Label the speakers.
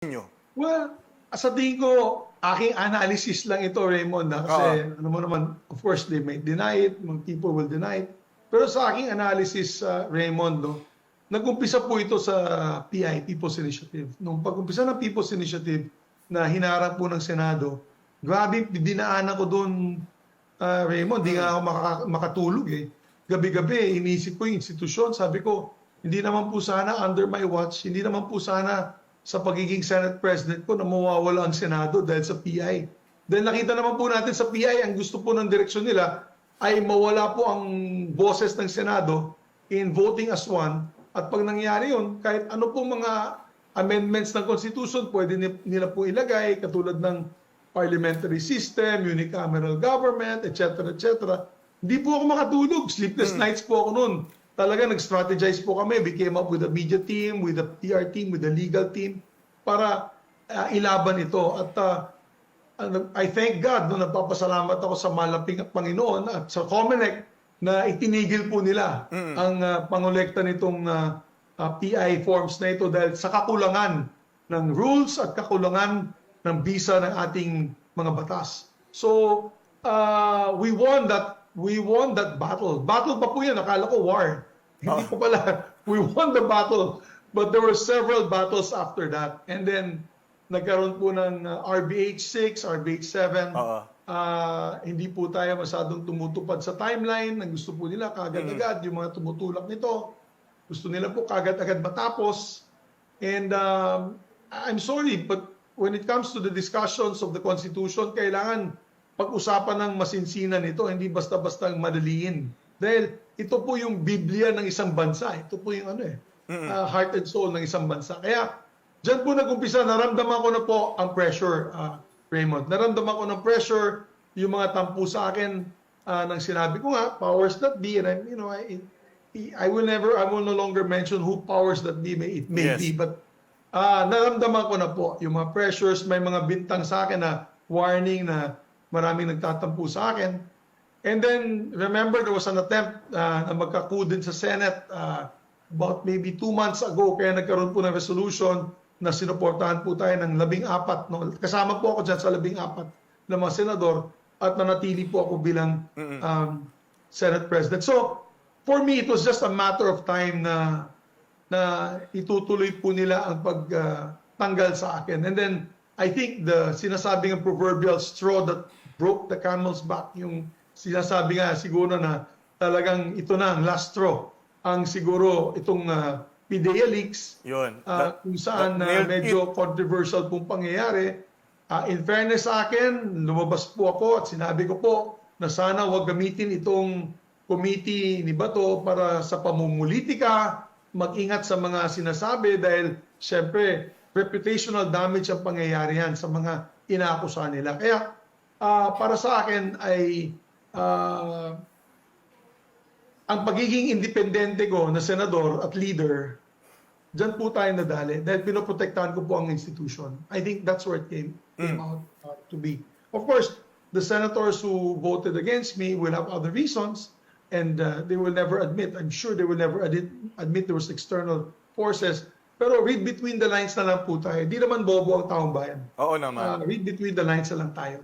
Speaker 1: Ninyo.
Speaker 2: Well, sa tingin ko, aking analysis lang ito, Raymond. Ha? Kasi, ano mo naman, of course, they may deny it. Mga people will deny it. Pero sa aking analysis, uh, Raymond, no, nag-umpisa po ito sa PI, People's Initiative. Nung pag-umpisa ng People's Initiative na hinarap po ng Senado, grabe, dinaanan ko doon, uh, Raymond, di nga ako makaka- makatulog eh. Gabi-gabi, inisip ko yung institusyon. Sabi ko, hindi naman po sana under my watch, hindi naman po sana sa pagiging Senate President ko na mawawala ang Senado dahil sa PI. Dahil nakita naman po natin sa PI, ang gusto po ng direksyon nila ay mawala po ang boses ng Senado in voting as one. At pag nangyari yun, kahit ano po mga amendments ng Constitution, pwede ni- nila po ilagay, katulad ng parliamentary system, unicameral government, etc. etc. Hindi po ako makatulog. Sleepless nights po ako noon. Talaga nag-strategize po kami. We came up with a media team, with a PR team, with a legal team para uh, ilaban ito. At uh, I thank God no nagpapasalamat ako sa malaping Panginoon at sa COMELEC na itinigil po nila ang uh, pangolekta nitong uh, uh, PI forms na ito dahil sa kakulangan ng rules at kakulangan ng visa ng ating mga batas. So, uh, we won that we won that battle. Battle pa po yan, akala ko war. Hindi ko pala, we won the battle. But there were several battles after that. And then, nagkaroon po ng uh, RBH 6, RBH 7.
Speaker 1: Oo.
Speaker 2: Ah, hindi po tayo masadong tumutupad sa timeline. Ang gusto po nila, kagad-agad, yung mga tumutulak nito. Gusto nila po kagad-agad matapos. And um, I'm sorry, but when it comes to the discussions of the Constitution, kailangan pag-usapan ng masinsinan ito, hindi basta-basta madaliin. Dahil ito po yung Biblia ng isang bansa. Ito po yung ano eh, uh, heart and soul ng isang bansa. Kaya Diyan po nag-umpisa, naramdaman ko na po ang pressure, uh, Raymond. Naramdaman ko ng pressure, yung mga tampo sa akin uh, nang sinabi ko nga, powers that be, and I, you know, I, I will never, I will no longer mention who powers that be may, it may
Speaker 1: Yes.
Speaker 2: be, but uh, naramdaman ko na po yung mga pressures, may mga bintang sa akin na warning na maraming nagtatampo sa akin. And then, remember, there was an attempt uh, na magkaku din sa Senate uh, about maybe two months ago, kaya nagkaroon po ng resolution na sinuportahan po tayo ng labing apat. No? Kasama po ako dyan sa labing apat ng mga senador at nanatili po ako bilang um, Senate President. So, for me, it was just a matter of time na na itutuloy po nila ang pagtanggal sa akin. And then, I think the sinasabing proverbial straw that broke the camel's back, yung sinasabi nga siguro na talagang ito na ang last straw, ang siguro itong uh, PDEA leaks,
Speaker 1: Yun.
Speaker 2: Ah,
Speaker 1: That-
Speaker 2: kung saan
Speaker 1: that
Speaker 2: na
Speaker 1: nailed
Speaker 2: medyo
Speaker 1: it.
Speaker 2: controversial pong pangyayari. Ah, in fairness sa akin, lumabas po ako at sinabi ko po na sana wag gamitin itong committee ni Bato para sa pamumulitika, mag-ingat sa mga sinasabi dahil syempre reputational damage ang pangyayari yan sa mga inaakusahan nila. Kaya ah, para sa akin ay ah, ang pagiging independente ko na senador at leader, dyan po tayo nadali dahil pinoprotektahan ko po ang institution. I think that's where it came, came out uh, to be. Of course, the senators who voted against me will have other reasons and uh, they will never admit, I'm sure they will never admit, admit there was external forces. Pero read between the lines na lang po tayo. Di naman bobo ang taong bayan.
Speaker 1: Oo
Speaker 2: Uh,
Speaker 1: naman.
Speaker 2: read between the lines na lang tayo.